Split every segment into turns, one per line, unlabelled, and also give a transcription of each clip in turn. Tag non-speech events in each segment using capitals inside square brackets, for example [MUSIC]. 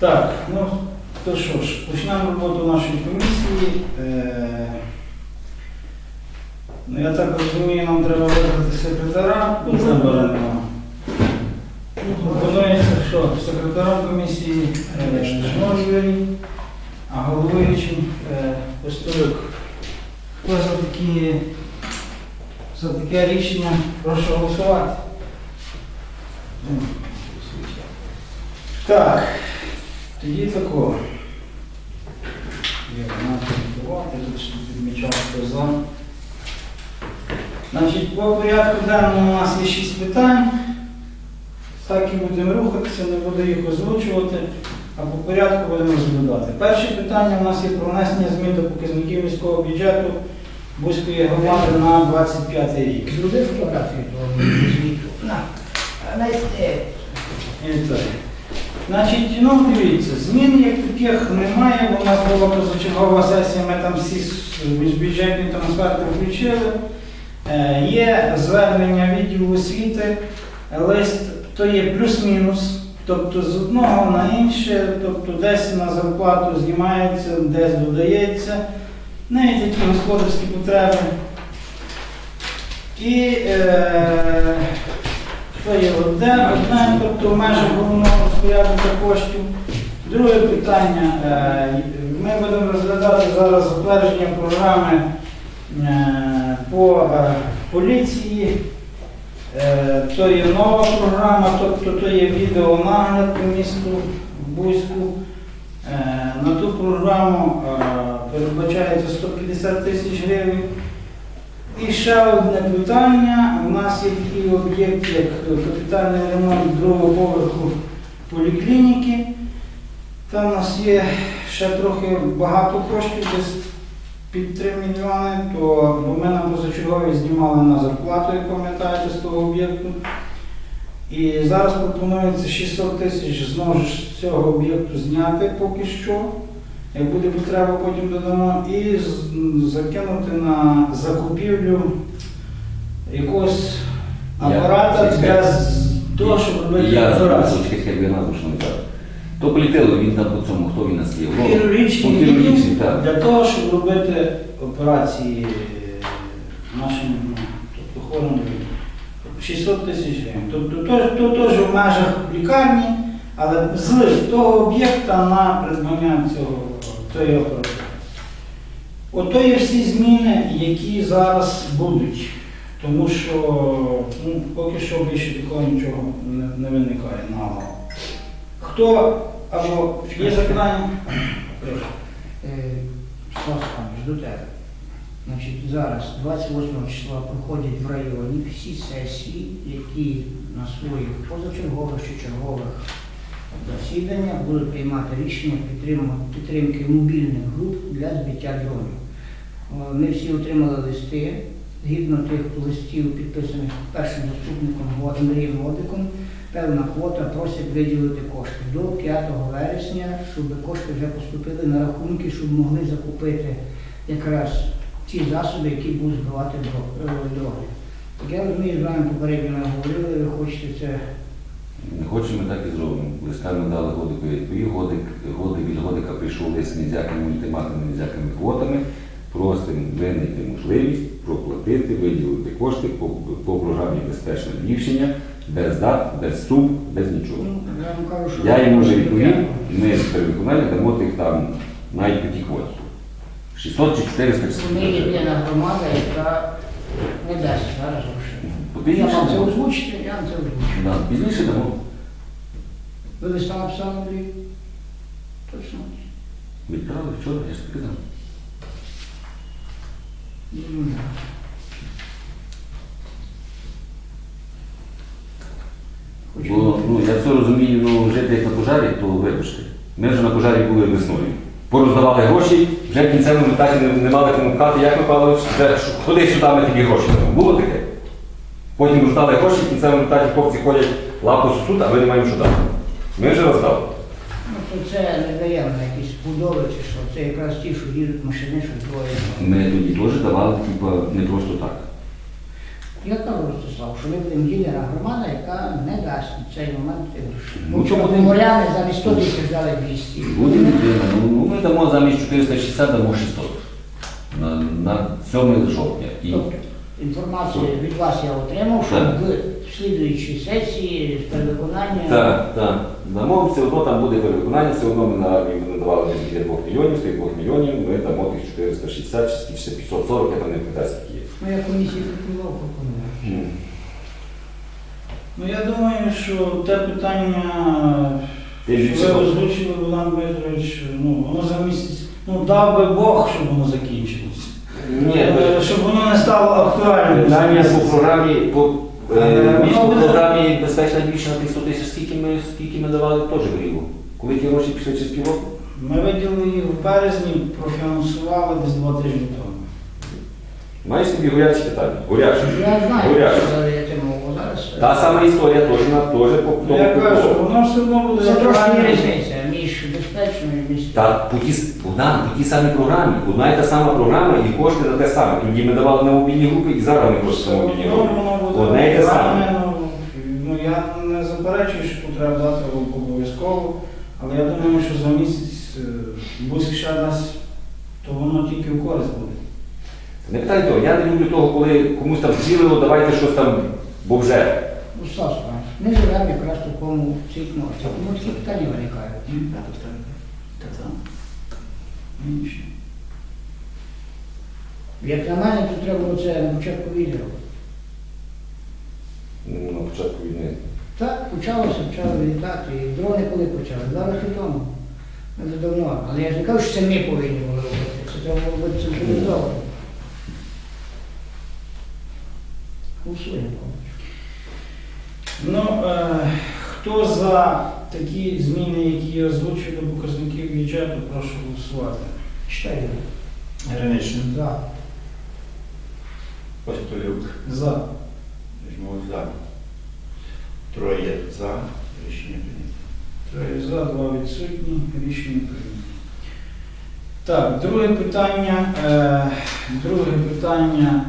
Так, ну то що ж, почнемо роботу нашої комісії. Е, ну, я так розумію, нам треба вибрати секретаря, бо вибору нема. Пропонується, що секретарем комісії е, Юрій, а головуючим е, Постолюк. Хто за такі за таке рішення прошу голосувати. Так, тоді такого. Вона підготувати, тут ще підмічав, хто за. Значить, по порядку денному у нас є шість питань. Так і будемо рухатися, не буду їх озвучувати, а по порядку будемо розглядати. Перше питання у нас є про внесення змін до показників міського бюджету Бузької громади на 25 рік.
Зроби фотографію того звіту.
Значить, ну дивіться, змін як таких немає, бо у нас була позачергова сесія, ми там всі міжбюджетні трансферти включили. Е, Є звернення відділу освіти, лист то є плюс-мінус, тобто з одного на інше, тобто десь на зарплату знімається, десь додається, навіть які господарські потреби. І е, це є одне, одне, тобто в межах головного розпорядника коштів. Друге питання. е, Ми будемо розглядати зараз затвердження програми е, по е, поліції. То є нова програма, тобто то є відеонагляд по місту Бузьку. На ту програму передбачається 150 тисяч гривень. І ще одне питання. У нас є такий об'єкт, як капітальний ремонт другого поверху поліклініки. Там у нас є ще трохи багато коштів, десь під 3 мільйони, то ми на позачергові знімали на зарплату, як пам'ятаєте, з того об'єкту. І зараз пропонується 600 тисяч знову ж з цього об'єкту зняти поки що. Як буде потреба, потім додамо, і закинути на закупівлю якогось апарата для того, щоб робити
так. То полетіло, він там по цьому, хто він нас є?
Хірургічний для того, щоб робити операції нашим ну, тобто хворим людям. 600 тисяч гривень. Тобто то, то теж в межах лікарні, але злив того об'єкта на придбання цього тої апаратури. Ото є всі зміни, які зараз будуть. Тому що ну, поки що більше такого нічого не, не виникає наголо. Хто або є запитання?
Е, до тебе. Значить, зараз, 28 числа, проходять в районі всі сесії, які на своїх позачергових чи чергових засіданнях будуть приймати рішення підтримки мобільних груп для збиття дронів. Ми всі отримали листи, згідно тих листів, підписаних першим заступником Андрієм Годиком, певна квота просять виділити кошти до 5 вересня, щоб кошти вже поступили на рахунки, щоб могли закупити якраз ті засоби, які будуть збивати дро- е. Так я розумію, з вами попередньо говорили, ви хочете це
Не хочемо, так і зробимо. Листами дали годику відповів, годик, годик від годика прийшов лист з ніякими ультиматами, ніякими квотами. Просимо винайти можливість проплатити, виділити кошти по, по програмі безпечне рішення, без дат, без сум, без нічого.
Ну, я вам кажу, що
Я йому вже відповів, ми з перевиконання дамо тих там навіть по тій квоті. 600 чи 400 чи
Ми єдина громада, яка не дасть зараз грошей. Я вам це озвучити, я вам це озвучу.
Да, Пізніше дамо.
Ви листа написали, Андрій? Точно.
Відправили вчора, я ж тобі казав. Бо ну, я все розумію, ну жити як на пожарі, то вибачте. Ми вже на пожарі були весною. Пороздавали гроші, вже в кінцевому результаті не, не мали кому пхати, як Михайлович, вже що- куди сюди ми такі гроші дамо. Було таке. Потім роздали гроші, в кінцевому результаті хлопці ходять лапу сусуд, а ви не маємо що дати. Ми вже роздали.
Ну, то це не даємо якісь будови чи що. Це якраз ті, що їдуть машини, що двоє.
Ми тоді теж давали, типу, не просто так.
Я кажу, Ростислав, що ми будемо єдина громада, яка не дасть в цей момент тих.
Ну,
Ну, чому
чому?
меморіали замість 100 тисяч дали 200?
Буде людина. Ну, ми дамо замість 460, дамо 600. На, на 7 жовтня. І
Тобто, інформацію від вас я отримав, що
Так.
в слідуючій сесії з перевиконання
Так, так. Дамо все одно там буде перевиконання, все одно ми на армію не давали не скільки 2 мільйонів, з тих 2 мільйонів ми дамо тих 460 чи скільки ще 540, я там не пам'ятаю, скільки є.
Ну, я комісії.
Ну я думаю, що те питання,
Ти ж
що ви озвучили, Богдан Петрович, ну воно за місяць, ну дав би Бог, щоб воно закінчилось.
Ні,
Е, щоб воно не стало актуальним.
Питання по програмі, по
Е,
е, між по
буде-
програмі безпечна більше на тих 100 тисяч, скільки ми, скільки ми давали, теж гріло. Коли ті гроші пішли через півроку?
Ми виділили їх в березні, профінансували десь два тижні тому.
Маєш тобі горячі питання? Горячі.
Я знаю,
Горячі.
що я тему зараз.
Та сама історія теж на теж по
Ну, Я кажу,
по-
воно все одно буде
Це трошки є різниця між безпечною і між
Та по тій, с- Богдан, по тій самій програмі. Одна і та сама програма і кошти на те саме. Тоді ми давали на мобільні групи і зараз ми кошти
Все
на мобільні групи.
буде
Одне і те саме.
ну, Ну я не заперечую, що тут треба дати обов'язково, але я думаю, що за місяць е, бус ще дасть, то воно тільки в користь буде.
Не питай того, я не люблю того, коли комусь там зцілило, давайте щось там, бо вже.
Ну, Стас ми живемо якраз в такому циклі, тому такі питання виникають.
Так. Інше.
Як на мене, то треба було це на початку відео.
ну, На початку війни.
Так, почалося, почали вилітати. І дрони коли почали? Два роки тому. Це давно. Але я ж не кажу, що це ми повинні були робити. Це треба було бути централізовано. Голосуємо.
Ну, е, хто за такі зміни, які я озвучив до показників бюджету, прошу голосувати.
Читаю.
Граничний.
За.
Постолюк.
За.
Жму за. Троє за. Рішення прийнято.
Троє за, два відсутні. Рішення прийнято. Так, друге питання. Е, друге питання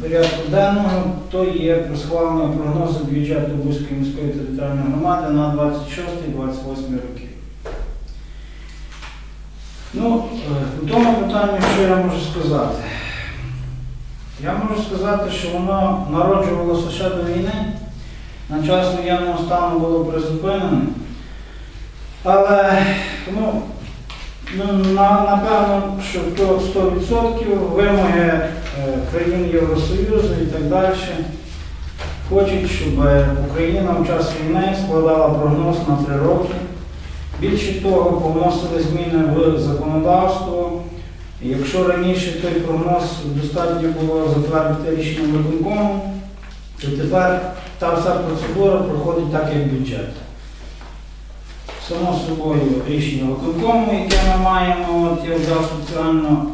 порядку денного то є про схвалення прогнозу бюджету Бузької міської територіальної громади на 26-28 роки. Ну, е, у тому питанні, що я можу сказати? Я можу сказати, що воно народжувалося ще до війни. На час воєнного стану було призупинено. Але ну, ну, напевно, що то 100% вимоги е, країн Євросоюзу і так далі хочуть, щоб Україна в час війни складала прогноз на три роки. Більше того, повносили зміни в законодавство. Якщо раніше той прогноз достатньо було затвердити рішенням виконкому, то тепер та вся процедура проходить так, як бюджет. Само собою рішення виконкому, яке ми маємо, от я взяв спеціально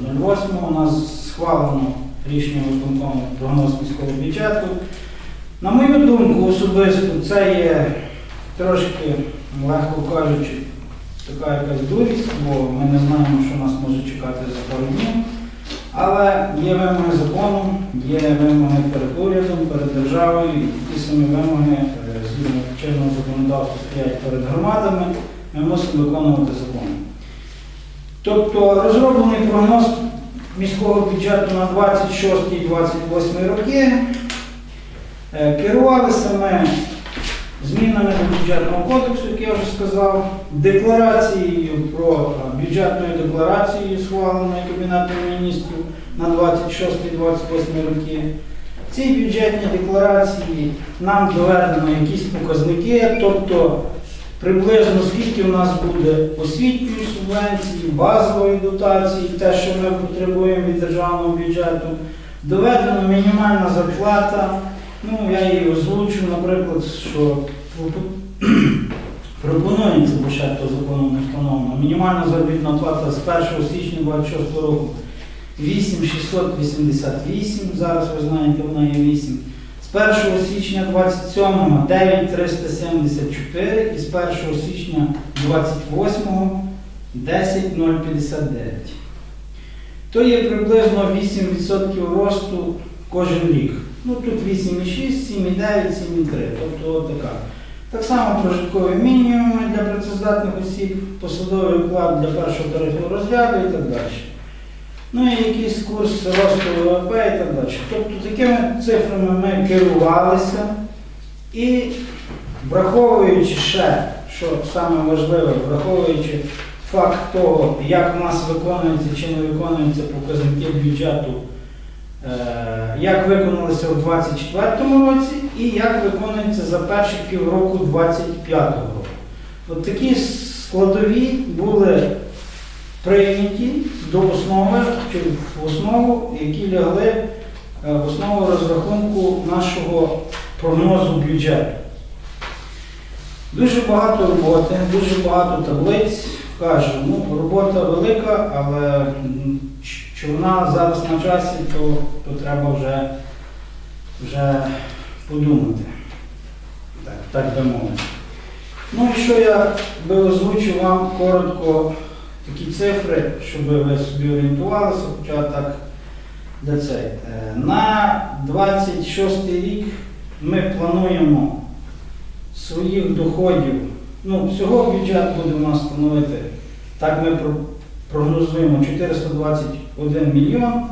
21.08 у нас схвалено рішення виконкому прогноз міського бюджету. На мою думку, особисто це є трошки, легко кажучи, така якась дурість, бо ми не знаємо, що нас може чекати за пару днів. Але є вимоги закону, є вимоги перед урядом, перед державою, і ті самі вимоги е, згідно чинного законодавства стоять перед громадами, ми мусимо виконувати закон. Тобто розроблений прогноз міського бюджету на 26-28 роки. Е, Керувалися ми змінами до бюджетного кодексу, як я вже сказав, декларацією про е, бюджетною декларацією, схваленою Кабінетом міністрів на 26-28 роки. В цій бюджетній декларації нам доведено якісь показники, тобто приблизно скільки у нас буде освітньої субвенції, базової дотації, те, що ми потребуємо від державного бюджету, доведена мінімальна зарплата. Ну, я її озвучу, наприклад, що [COUGHS] пропонується, то законом не встановлено. Мінімальна заробітна плата з 1 січня 26 року 8688, зараз ви знаєте, вона є 8. З 1 січня 27 9374 і з 1 січня 28 10059. то є приблизно 8% росту кожен рік. Ну тут 8,6, 7,9, 7,3, тобто от така. Так само прожиткові мінімуми для працездатних осіб, посадовий вклад для першого тарифного розряду і так далі. Ну і якийсь курс росту ВВП і так далі. Тобто такими цифрами ми керувалися і враховуючи ще, що саме важливе, враховуючи факт того, як в нас виконуються чи не виконуються показники бюджету, е, як виконалися в 2024 році і як виконується за перші півроку 2025 року. От такі складові були прийняті до основи чи в основу, які лягли е, в основу розрахунку нашого прогнозу бюджету. Дуже багато роботи, дуже багато таблиць. Кажу, ну, робота велика, але чи вона зараз на часі, то, то треба вже, вже подумати. Так, так би мовити. Ну і що я би озвучив вам коротко такі цифри, щоб ви собі орієнтувалися, хоча так для цей. Е, На 26 рік ми плануємо своїх доходів. Ну, всього бюджет буде у нас становити, так ми прогнозуємо 421 мільйон,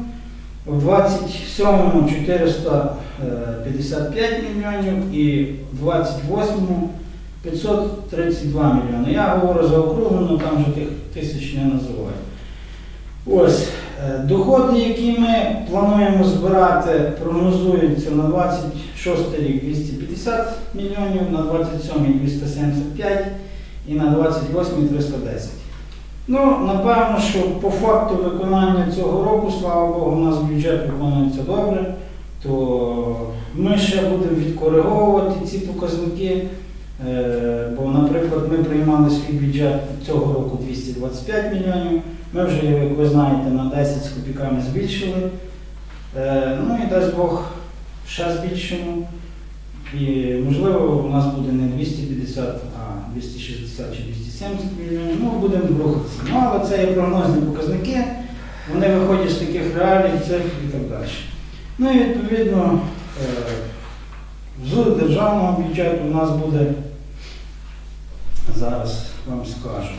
в 27-му 455 мільйонів і в 28-му 532 мільйони. Я говорю за округлено, там вже тих тисяч не називаю. Ось, е, доходи, які ми плануємо збирати, прогнозуються на 26 рік 250 мільйонів, на 27 275 і на 28 310. Ну, напевно, що по факту виконання цього року, слава Богу, у нас бюджет виконується добре, то ми ще будемо відкориговувати ці показники. Е, Бо, наприклад, ми приймали свій бюджет цього року 225 мільйонів. Ми вже, як ви знаєте, на 10 з копійками збільшили. Е, Ну і дасть Бог ще збільшимо. І можливо у нас буде не 250, а 260 чи 270 мільйонів. Ну, будемо рухатися. Ну, але це є прогнозні показники. Вони виходять з таких реалій, цифр і так далі. Ну і відповідно е, з державного бюджету у нас буде, зараз вам скажу.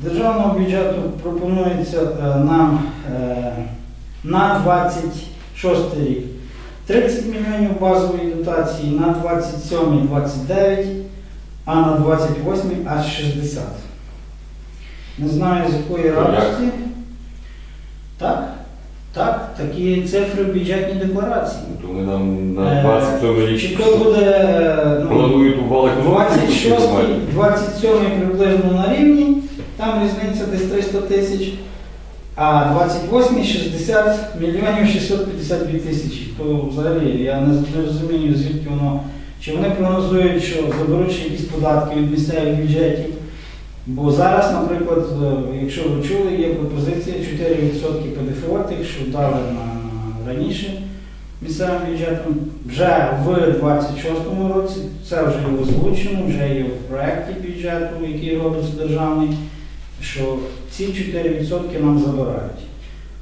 Державного бюджету пропонується е, нам е, на 26 рік 30 мільйонів базової дотації, на 27 29, а на 28 аж 60. Не знаю з якої радості. Так, так, такі цифри в бюджетній декларації.
То вони нам на
Е,
27 рік
Чи то буде е, ну,
планують у вал
26, 27 приблизно на рівні, там різниця десь 300 тисяч, а 28 60 мільйонів 652 тисячі. То взагалі я не, не розумію, звідки воно. Чи вони прогнозують, що заберуть ще якісь податки від місцевих бюджетів. Бо зараз, наприклад, е, якщо ви чули, є пропозиція 4% ПДФО, тих, що дали на раніше місцевим бюджетом. Вже в 26-му році це вже є озвучено, вже є в проєкті бюджету, який робиться державний, що ці 4% нам забирають.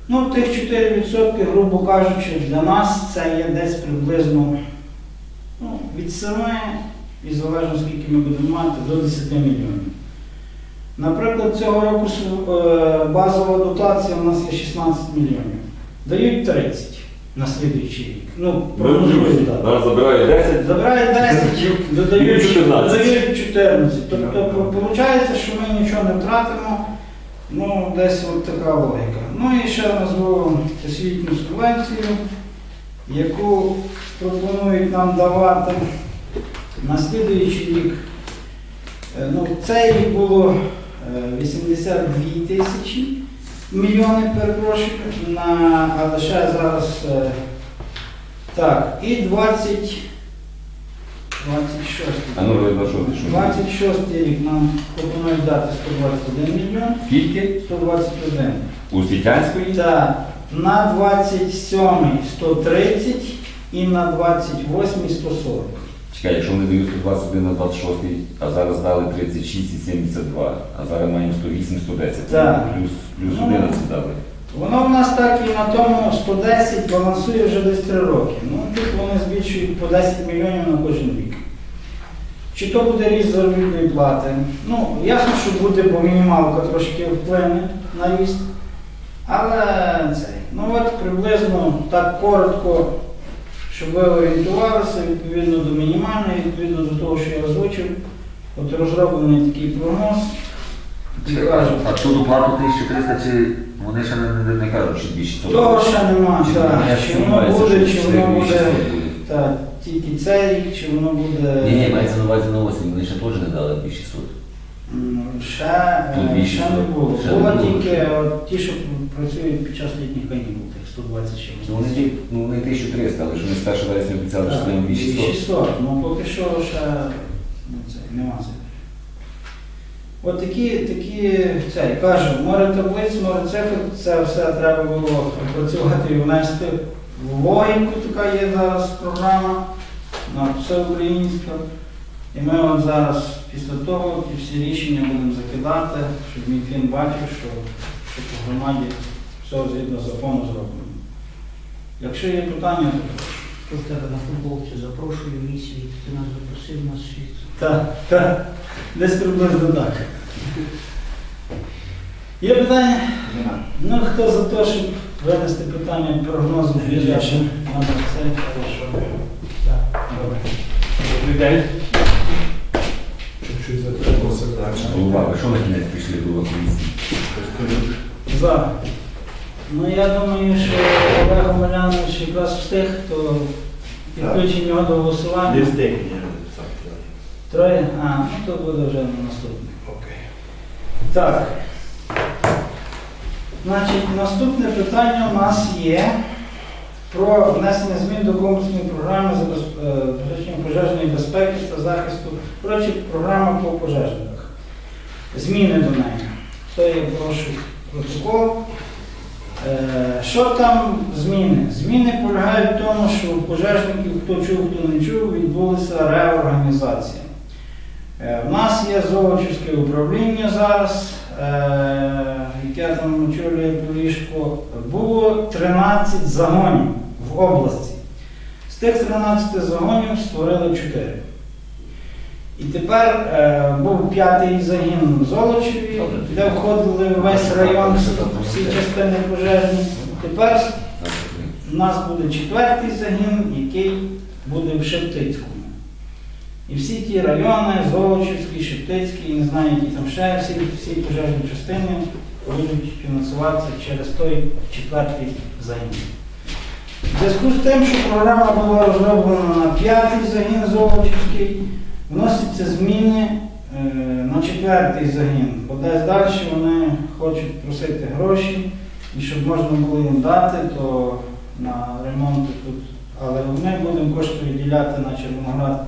Ну, тих 4%, грубо кажучи, для нас це є десь приблизно ну, від 7 і залежно скільки ми будемо мати, до 10 мільйонів. Наприклад, цього року е, базова дотація у нас є 16 мільйонів. Дають 30 на слідуючий рік. Ну, прогнозують, так.
Забирає 10.
Забирають 10, додають
14.
14. Тобто виходить, що ми нічого не втратимо. Ну, десь от така логіка. Ну і ще назву освітню субвенцію, яку пропонують нам давати на слідуючий рік. Е, Ну, цей було 82 тисячі мільйони, перепрошую, на, а лише зараз е, так, і 20, 26.
А ну, видно, що що.
26 рік нам пропонують дати 121 мільйон.
Скільки?
121.
У Світянської?
Так, на 27 130 і на 28 140.
Чекай, якщо вони дають 121 на 26, а зараз дали 36 і 72, а зараз маємо 108, 110.
Так.
Плюс, плюс
Ну.
11 дали.
Воно в нас так і на тому 110 балансує вже десь 3 роки. Ну тут вони збільшують по 10 мільйонів на кожен рік. Чи то буде ріст заробітної плати? Ну, ясно, що буде, бо мінімалка трошки вплине на ріст. Але цей, ну от приблизно так коротко, щоб ви орієнтувалися відповідно до мінімальної, відповідно до того, що я озвучив. От розроблений такий прогноз. І кажуть,
А ту доплату 1300 чи вони ще не, не, не кажуть, що більше
Того ще нема,
Чи
так. Чи воно буде,
що
чи воно буде
буде?
так, тільки цей рік, чи воно буде.
Ні, ні, мається на увазі на осінь, вони ще теж не дали 2600.
М, Ще, е,
Тут більше
ще не
було. Ще не
Було
було.
тільки от, ті, що працюють під час літніх канікул, 120 чимось.
Ну, ті- ну, вони 1300, але ж вони з 1 вересня обіцяли, що це 2600.
600. Ну поки що ще ну, це, нема це. От такі, такі, цей, кажу, море таблиць, море цифр, це все треба було опрацювати і внести в логіку, така є зараз програма, на всеукраїнська. І ми от зараз після того ті всі рішення будемо закидати, щоб Мінфін бачив, що, що по громаді все згідно закону зроблено. Якщо є питання, то прошу.
В тебе на футболці запрошую мій світ. Ти нас запросив на світ.
Так, так. Десь приблизно так. Є питання? Ну, хто за те, щоб винести питання прогнозу бюджету на це, прошу. Так, добре.
Добрий день. Чуть-чуть затримався.
Голова, ви що на кінець прийшли до комісії?
За. Ну, я думаю, що Олег Омелянович якраз встиг, то підключення його до
Не
голосування.
встиг мені запитати.
Троє? А, ну то буде вже на наступне.
Окей.
Так. Значить, наступне питання у нас є про внесення змін до комплексної програми забез- забезпечення пожежної безпеки та захисту. Коротше, програма по пожежниках. Зміни до неї. То я прошу протокол. Е, Що там зміни? Зміни полягають в тому, що у пожежників, хто чув, хто не чув, відбулася реорганізація. Е, В нас є Золочівське управління зараз, е, яке там очолює Полішко. Було 13 загонів в області. З тих 13 загонів створили 4. І тепер е, був п'ятий загін в Золочеві, де входили весь район, всі частини пожежні. Тепер у нас буде четвертий загін, який буде в Шептицькому. І всі ті райони, Золочівський, Шептицький, не знаю, які там ще, всі, всі пожежні частини будуть фінансуватися через той четвертий загін. В зв'язку з тим, що програма була розроблена на п'ятий загін Золочівський, вносяться зміни е, на четвертий загін. Бо десь далі вони хочуть просити гроші, і щоб можна було їм дати, то на ремонти тут. Але ми будемо кошти виділяти на Червоноград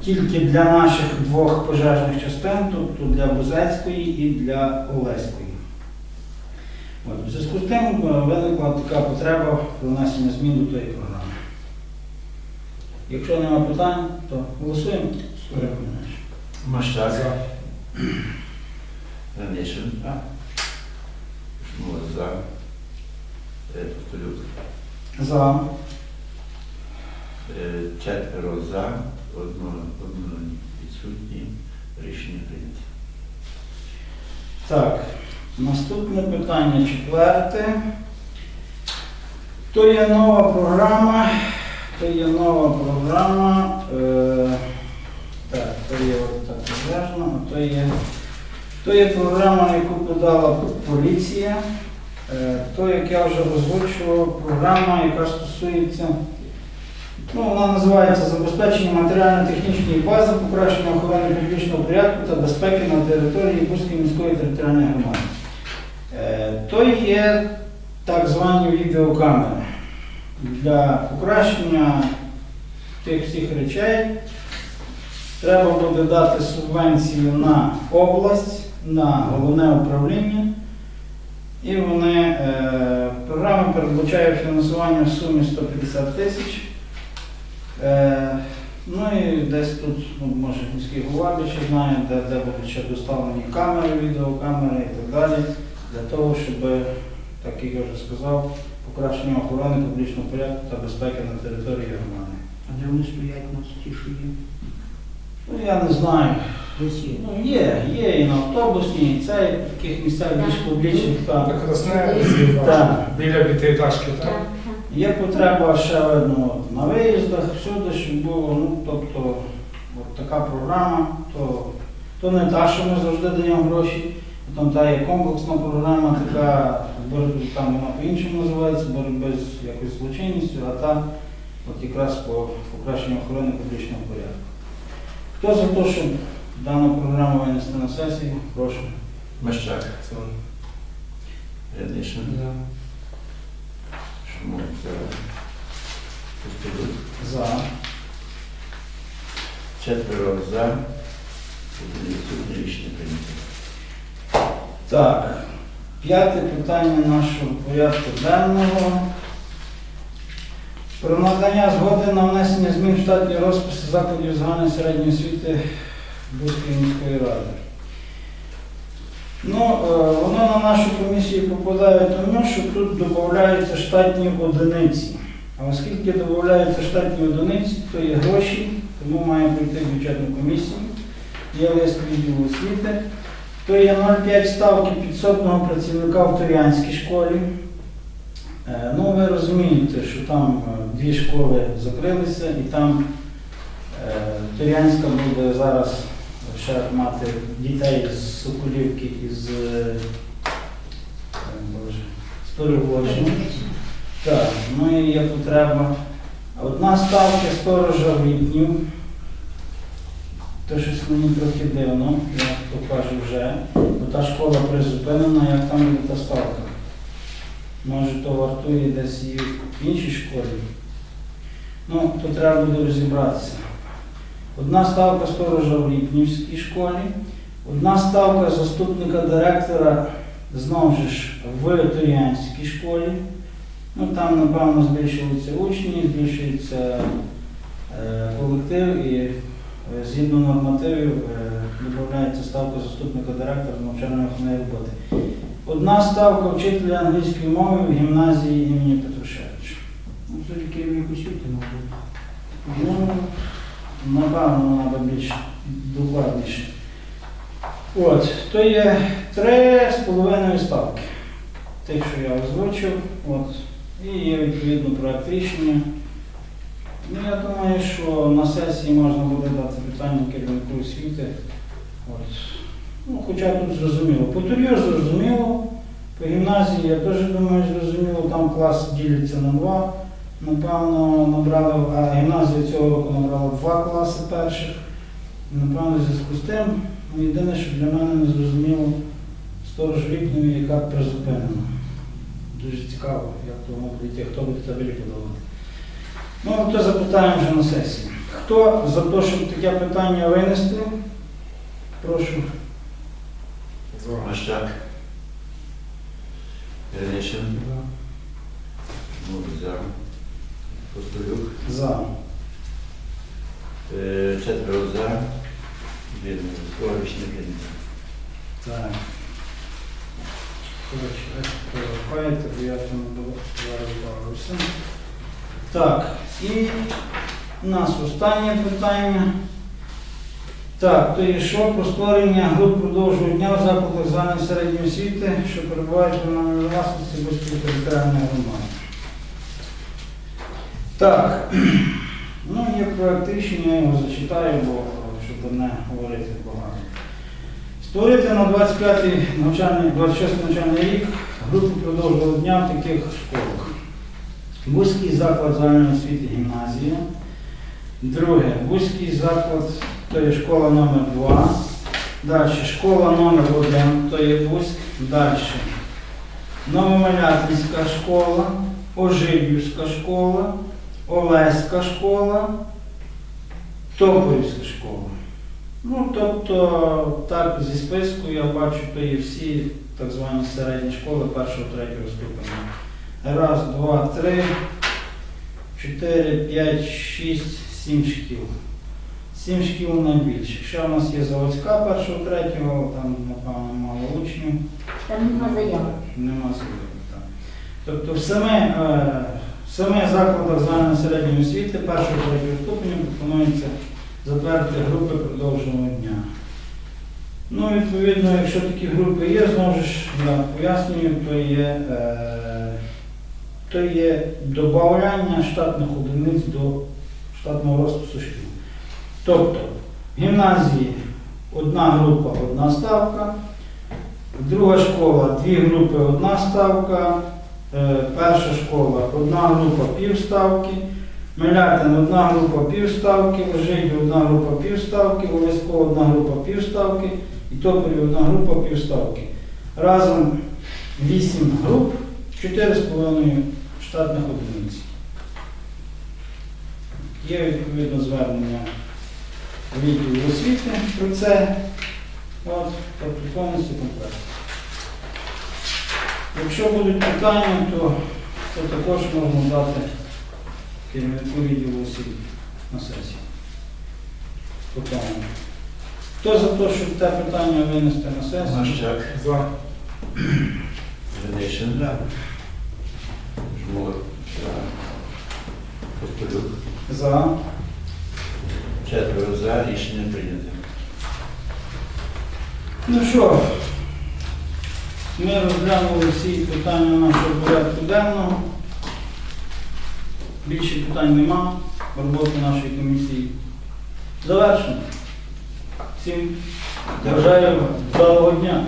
тільки для наших двох пожежних частин, тобто для Бузецької і для Олеської. От, в зв'язку з тим е, виникла така потреба внесення змін до тої програми. Якщо немає питань, то голосуємо.
Ранішин.
Так.
Шмула за. Е, Костолюк.
За.
Е, Четверо за. Одно, одно відсутні. Рішення прийнято.
Так, наступне питання четверте. То є нова програма. То є нова програма. Е, так, то є от так пожежна, то є, то є програма, яку подала поліція. Е, то, як я вже озвучував, програма, яка стосується Ну, вона називається Забезпечення матеріально-технічної бази, покращення охорони публічного порядку та безпеки на території Бузької міської територіальної громади. Е, То є так звані відеокамери. Для покращення тих всіх речей треба буде дати субвенцію на область, на головне управління. І вони, е, програма передбачає фінансування в сумі 150 тисяч. Е, Ну і десь тут, ну, може, міський голова більше знає, де, де будуть ще доставлені камери, відеокамери і так далі, для того, щоб, так як я вже сказав, покращення охорони публічного порядку та безпеки на території громади.
А де вони стоять у нас ті, що є?
Ну я не знаю.
Є.
Ну є, є і на автобусній, і це в таких місцях більш публічних там.
Так красне,
Так.
біля п'ятиэтажки, так?
Є потреба ще от, на виїздах, всюди, щоб було, ну тобто, от така програма, то, то не та, що ми завжди даємо гроші, там та є комплексна програма, така там вона по-іншому називається, боротьби з якоюсь злочинністю, а та от якраз по покращенню охорони публічного порядку. Хто за те, щоб дану програму винести на сесію, прошу.
Мащак. Рядишин. Шумов. За.
За.
Четверо за. Один рішення прийнято.
Так, п'яте питання нашого порядку денного. Про надання згоди на внесення змін в штатні розписи закладів загальної середньої освіти Бузької міської ради. Ну, е, воно на нашу комісію попадає тому, що тут додаються штатні одиниці. А оскільки додаються штатні одиниці, то є гроші, тому має прийти в бюджетну комісію. Є лист відділу освіти. То є 0,5 ставки підсотного працівника в Торянській школі. Е, Ну, ви розумієте, що там е, дві школи закрилися і там е, буде зараз ще мати дітей з Соколівки е, Боже, з Перевочини. Так, ну і є потреба. Одна ставка сторожа в літню. То щось мені трохи дивно, я то кажу вже. Бо та школа призупинена, як там буде та ставка. Може, то вартує десь і в іншій школі. Ну, то треба буде розібратися. Одна ставка сторожа в Ліпнівській школі, одна ставка заступника директора знову ж в Торіанській школі. Ну, там, напевно, збільшуються учні, збільшується е, колектив і е, згідно нормативів е, додається ставка заступника директора з навчально-виховної роботи. Одна ставка вчителя англійської мови в гімназії імені Петрушевича.
Ну, це ж керівник освіти, мабуть.
Ну, напевно, треба більш докладніше. От, то є три з половиною ставки. Тих, що я озвучив. От. І є відповідно проект рішення. Ну, я думаю, що на сесії можна буде дати питання керівнику освіти. От. Ну, хоча тут зрозуміло. По тур'ю зрозуміло, по гімназії я теж думаю, зрозуміло, там клас ділиться на два. Напевно, набрали, а гімназія цього року набрала два класи перших. Напевно, в зв'язку з тим, ну, єдине, що для мене не зрозуміло сторож Ліпневі, яка призупинена. Дуже цікаво, як то воно буде хто буде табелі подавати. Ну, то запитаємо вже на сесії. Хто за те, щоб таке питання винести? Прошу.
Мащак. Рядишин. Шумов. За. Костелюк.
За.
Е, Четверо за. Один відсутній рішення прийнято.
Так. Коротше, Пам'ятаєте, бо я там зараз бавився. Так, і у нас останнє питання. Так, то є що про створення груп продовжого дня в закладах загальної середньої освіти, що перебувають комунальній власності Бузької територіальної громади. Так, [CLEARS THROAT] ну є рішення, я його зачитаю, бо щоб не говорити багато. Створити на 25-й навчальний, 26 навчальний рік групу продовжувального дня в таких школах. Бузький заклад загальної освіти гімназія. Друге, Бузький заклад, то є школа номер 2 Далі школа номер 1 то є Бузьк. Далі. Новомалятинська школа, Ожидівська школа, Олеська школа, Топорівська школа. Ну, тобто, так, зі списку я бачу, то є всі так звані середні школи першого, третього ступеня. Раз, два, три, чотири, п'ять, шість, сім шкіл. Сім шкіл найбільше. Ще в нас є заводська першого, третього, там, напевно, мало учнів.
Там нема заяви.
Нема заяви, так. Тобто в семи, е, в семи закладах загальної середньої освіти першого третього ступеня пропонується затвердити групи продовженого дня. Ну, відповідно, якщо такі групи є, знову ж я пояснюю, то є, е, то є додавання штатних одиниць до штатного розпису шкіл. Тобто в гімназії одна група, одна ставка, Друга школа дві групи, одна ставка. Е, Перша школа одна група півставки. Милятин одна група півставки, Ожидів одна група півставки, Олесько одна група півставки і Топорів одна група півставки. Разом 8 груп, 4,5 штатних одиниць. Є відповідно звернення відділу освіти про це. От, тобто повністю комплект. Якщо будуть питання, то це також можна дати керівнику відділу освіти на сесії. Питання. Хто за те, щоб те питання винести на сесію?
Мащак,
За.
Гринишин, Жмур, за.
За.
Четверо за, рішення прийнято.
Ну що, ми розглянули всі питання нашого порядку денного. Більше питань нема. Роботи нашої комісії завершено. Всім бажаю вдалого дня.